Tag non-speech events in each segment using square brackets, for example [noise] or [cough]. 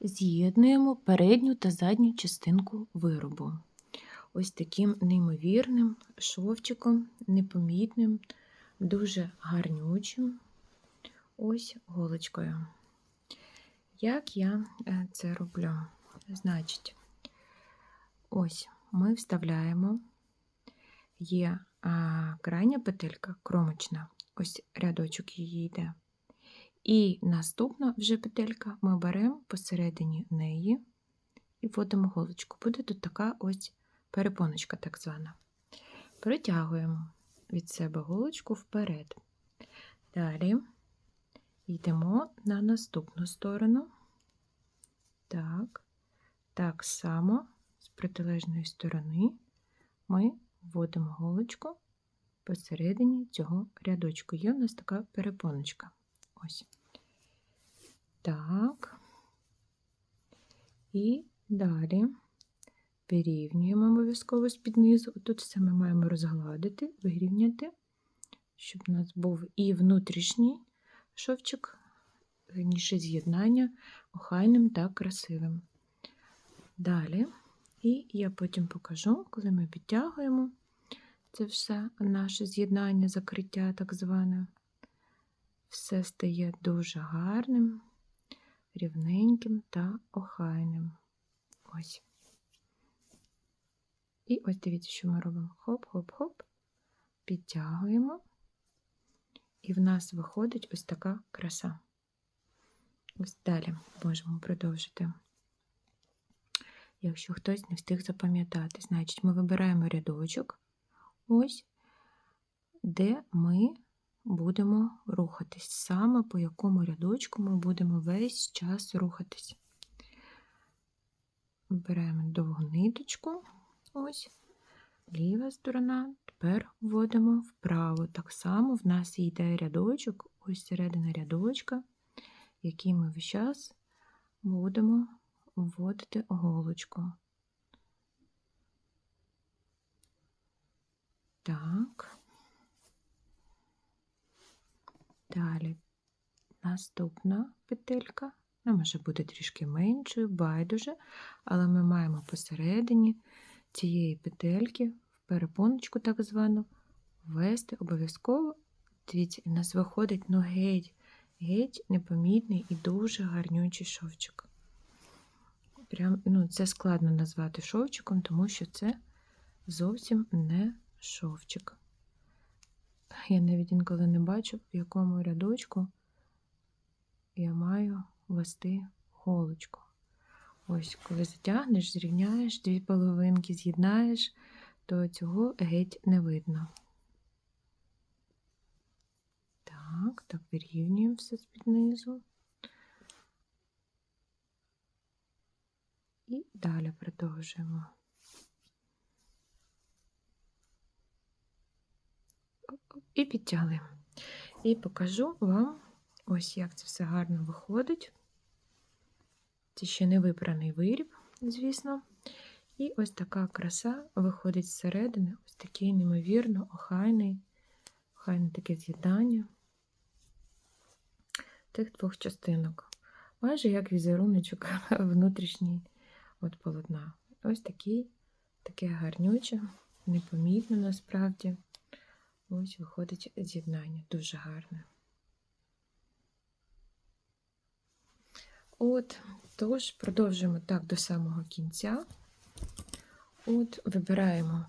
З'єднуємо передню та задню частинку виробу. Ось таким неймовірним шовчиком, непомітним, дуже гарнючим. Ось голочкою. Як я е, це роблю? Значить, ось ми вставляємо, є крайня петелька кромочна, ось рядочок її йде. І наступна вже петелька ми беремо посередині неї і вводимо голочку. Буде тут така ось перепоночка, так звана. Притягуємо від себе голочку вперед. Далі йдемо на наступну сторону. Так, так само з протилежної сторони ми вводимо голочку посередині цього рядочку. Є у нас така перепоночка. Ось. Так. І далі вирівнюємо обов'язково з-під низу. Тут все ми маємо розгладити, вирівняти, щоб у нас був і внутрішній шовчик, верніше з'єднання охайним та красивим. Далі, і я потім покажу, коли ми підтягуємо це все наше з'єднання, закриття так зване все стає дуже гарним, рівненьким та охайним. Ось. І ось дивіться, що ми робимо. Хоп-хоп-хоп, підтягуємо, і в нас виходить ось така краса. Ось далі можемо продовжити. Якщо хтось не встиг запам'ятати, значить ми вибираємо рядочок, ось, де ми будемо рухатись, саме по якому рядочку ми будемо весь час рухатись. Беремо довгу ниточку, ось, ліва сторона, тепер вводимо вправо. Так само в нас йде рядочок, ось середина рядочка, який ми весь час будемо вводити голочку. Так. Далі наступна петелька, вона може бути трішки меншою, байдуже, але ми маємо посередині цієї петельки, в перепоночку так звану, ввести обов'язково. Дивіться, у нас виходить ну геть, геть непомітний і дуже гарнючий шовчик. Прям, ну, Це складно назвати шовчиком, тому що це зовсім не шовчик. Я навіть інколи не бачу, в якому рядочку я маю вести голочку. Ось, коли затягнеш, зрівняєш дві половинки, з'єднаєш, то цього геть не видно. Так, так, вирівнюємо все з-під низу. І далі продовжуємо. І підтягли. І покажу вам, ось як це все гарно виходить. Це ще не випраний виріб, звісно. І ось така краса виходить зсередини, ось такий неймовірно охайний, охайне таке з'єднання тих двох частинок. Майже як візеруночок [laughs] внутрішній от полотна. Ось такий, таке гарнюче, непомітне насправді. Ось виходить з'єднання, дуже гарне. От, тож, продовжуємо так до самого кінця. От, вибираємо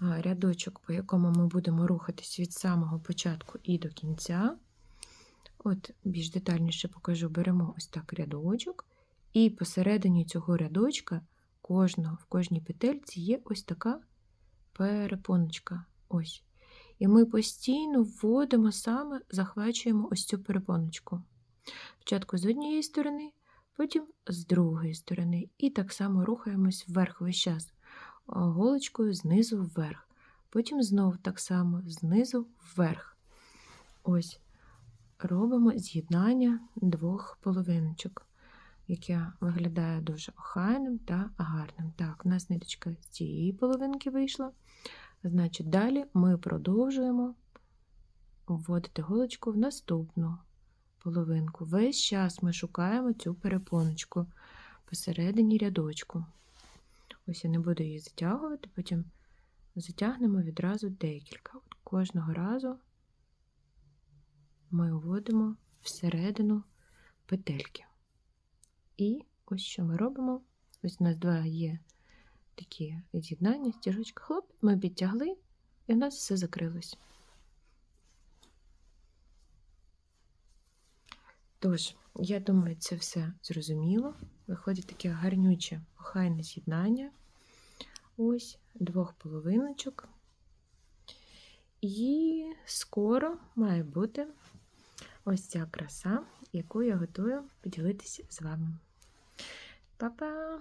рядочок, по якому ми будемо рухатись від самого початку і до кінця. От, більш детальніше покажу, беремо ось так рядочок, і посередині цього рядочка кожного, в кожній петельці є ось така перепоночка. Ось. І ми постійно вводимо саме, захвачуємо ось цю перепоночку. Спочатку з однієї сторони, потім з другої сторони. І так само рухаємось вверх весь час, голочкою знизу вверх. Потім знову так само знизу вверх. Ось. Робимо з'єднання двох половиночок, яке виглядає дуже охайним та гарним. Так, у нас ниточка з цієї половинки вийшла. Значить, далі ми продовжуємо вводити голочку в наступну половинку. Весь час ми шукаємо цю перепоночку посередині рядочку. Ось я не буду її затягувати, потім затягнемо відразу декілька. От кожного разу ми вводимо всередину петельки. І ось що ми робимо. Ось у нас два є такі з'єднання, стіжочка, хлоп, ми підтягли, і в нас все закрилось. Тож, я думаю, це все зрозуміло. Виходить таке гарнюче, охайне з'єднання. Ось двох половиночок. І скоро має бути ось ця краса, яку я готую поділитися з вами. Па-па!